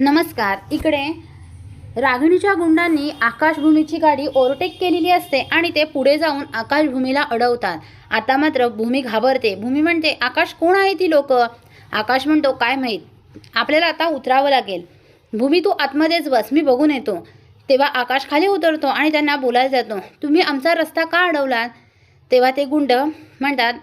नमस्कार इकडे. रागिणीच्या गुंडांनी आकाशभूमीची गाडी ओव्हरटेक केलेली असते आणि ते पुढे जाऊन आकाशभूमीला अडवतात. आता मात्र भूमी घाबरते. भूमी म्हणते आकाश कोण आहे ती लोक? आकाश म्हणतो काय माहीत. आपल्याला आता उतरावं लागेल. भूमी तू आतमध्येच बस. मी बघून येतो. तेव्हा आकाश खाली उतरतो आणि त्यांना बोलायला जातो तुम्ही आमचा रस्ता का अडवलात? तेव्हा ते गुंड म्हणतात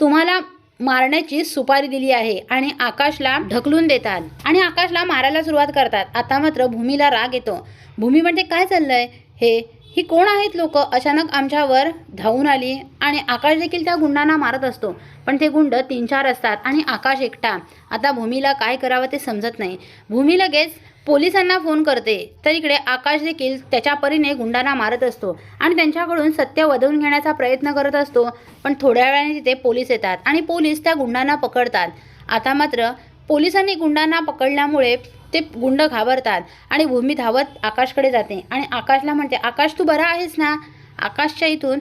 तुम्हाला मारण्याची सुपारी दिली आहे आणि आकाशला ढकलून देतात. आणि आकाशला मारायला सुरुवात करतात. आता मात्र भूमीला राग येतो. भूमी म्हणते काय चाललंय? हे ही कोण आहेत लोक? अचानक आमच्यावर धावून आली आणि आकाश देखील त्या गुंडांना मारत असतो. पण ते गुंड तीन चार असतात आणि आकाश एकटा. आता भूमीला काय करावं ते समजत नाही. भूमी लगेच पोलिसांना फोन करते. तर इकडे आकाश देखील त्याच्या परीने गुंडांना मारत असतो आणि त्यांच्याकडून सत्य वधवून घेण्याचा प्रयत्न करत असतो. पण थोड्या वेळाने तिथे पोलीस येतात आणि पोलीस त्या गुंडांना पकडतात. आता मात्र पोलिसांनी गुंडांना पकडल्यामुळे ते गुंड घाबरतात आणि भूमी धावत आकाशकडे जाते. आणि आकाशला म्हणते आकाश तू बरा आहेस ना? आकाशच्या इथून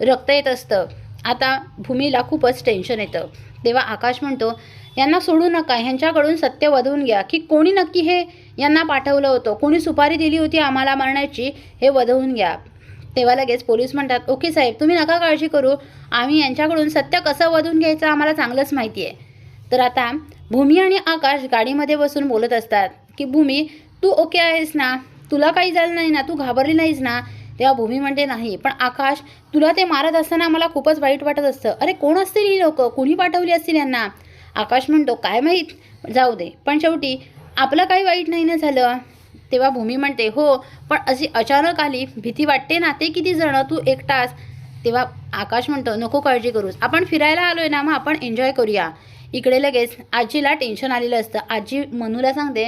रक्त येत असतं. आता भूमीला खूपच टेन्शन येतं. तेव्हा आकाश म्हणतो यांना सोडू नका ह्यांच्याकडून सत्य वधवून घ्या. की कोणी नक्की हे यांना पाठवलं होतं? कोणी सुपारी दिली होती आम्हाला मारण्याची? हे वधवून घ्या. तेव्हा लगेच पोलीस म्हणतात ओके साहेब तुम्ही नका काळजी करू. आम्ही यांच्याकडून सत्य कसं वधून घ्यायचं आम्हाला चांगलंच माहिती आहे. तर आता भूमी आणि आकाश गाडीमध्ये बसून बोलत असतात की भूमी तू ओके आहेस ना? तुला काही झालं नाही ना? तू घाबरली नाहीस ना? तेव्हा भूमी म्हणते नाही पण आकाश तुला ते मारत असताना मला खूपच वाईट वाटत असतं. अरे कोण असतील ही लोक? कुणी पाठवली असतील यांना? आकाश म्हणतो काय माहीत? जाऊ दे. पण शेवटी आपलं काही वाईट नाही ना झालं? तेव्हा भूमी म्हणते हो पण अशी अचानक आली भीती वाटते ना? ते किती जण? तू एकटास. तेव्हा आकाश म्हणतो नको काळजी करूस. आपण फिरायला आलोय ना मग आपण एन्जॉय करूया. इकडे लगेच आजीला टेन्शन आलेलं असतं. आजी मनूला सांगते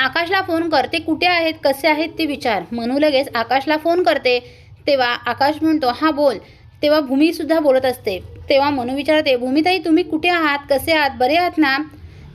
आकाशला फोन कर ते कुठे आहेत कसे आहेत ते विचार. मनू लगेच आकाशला फोन करते. तेव्हा आकाश म्हणतो हा बोल. तेव्हा भूमीसुद्धा बोलत असते. तेव्हा मनू विचारते भूमीताई तुम्ही कुठे आहात? कसे आहात? बरे आहात ना?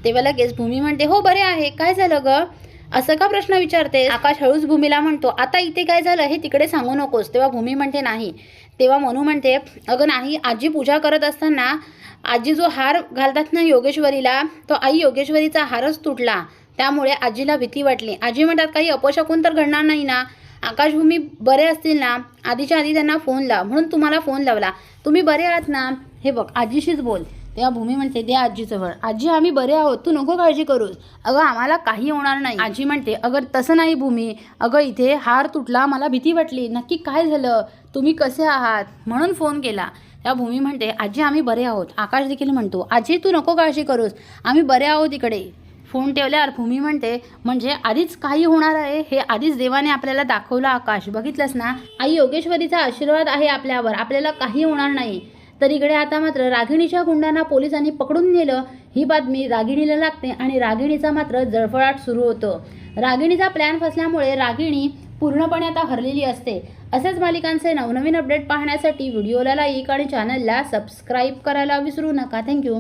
तेव्हा लगेच भूमी म्हणते हो बरे आहे. काय झालं गं? असं का प्रश्न विचारते आकाश हळूच भूमीला म्हणतो आता इथे काय झालं हे तिकडे सांगू नकोस. तेव्हा भूमी म्हणते नाही. तेव्हा मनू म्हणते अगं नाही आजी पूजा करत असताना आजी जो हार घालतात ना योगेश्वरीला तो आई योगेश्वरीचा हारच तुटला. त्यामुळे आजीला भीती वाटली. आजी म्हणतात काही अपशकून तर घडणार नाही ना. आकाशभूमी बरे असतील ना. आधीच्या आधी त्यांना फोन लाव. म्हणून तुम्हाला फोन लावला. तुम्ही बरे आहात ना? हे बघ आजीशीच बोल. तेव्हा भूमी म्हणते दे आजीजवळ. आजी आम्ही बरे आहोत. तू नको काळजी करूस. अगं आम्हाला काही होणार नाही. आजी म्हणते अगं तसं नाही भूमी. अगं इथे हार तुटला मला भीती वाटली. नक्की काय झालं? तुम्ही कसे आहात? म्हणून फोन केला. त्या भूमी म्हणते आजी आम्ही बरे आहोत. आकाश देखील म्हणतो आजी तू नको काळजी करूस. आम्ही बरे आहोत इकडे. फोन ठेवल्यावर भूमी म्हणते म्हणजे आधीच काही होणार आहे? हे आधीच देवाने आपल्याला दाखवलं आकाश. बघितलंस ना? आई योगेश्वरीचा आशीर्वाद आहे आपल्यावर. आपल्याला काही होणार नाही. तर इकडे आता मात्र रागिणीच्या गुंडांना पोलिसांनी पकडून नेलं. ही बातमी रागिणीला लागते आणि रागिणीचा मात्र जळफळाट सुरू होतो. रागिणीचा प्लॅन फसल्यामुळे रागिणी पूर्णपणे आता हरलेली असते. असेच मालिकांचे नवनवीन अपडेट पाहण्यासाठी व्हिडिओला लाईक आणि चॅनलला सबस्क्राईब करायला विसरू नका. थँक्यू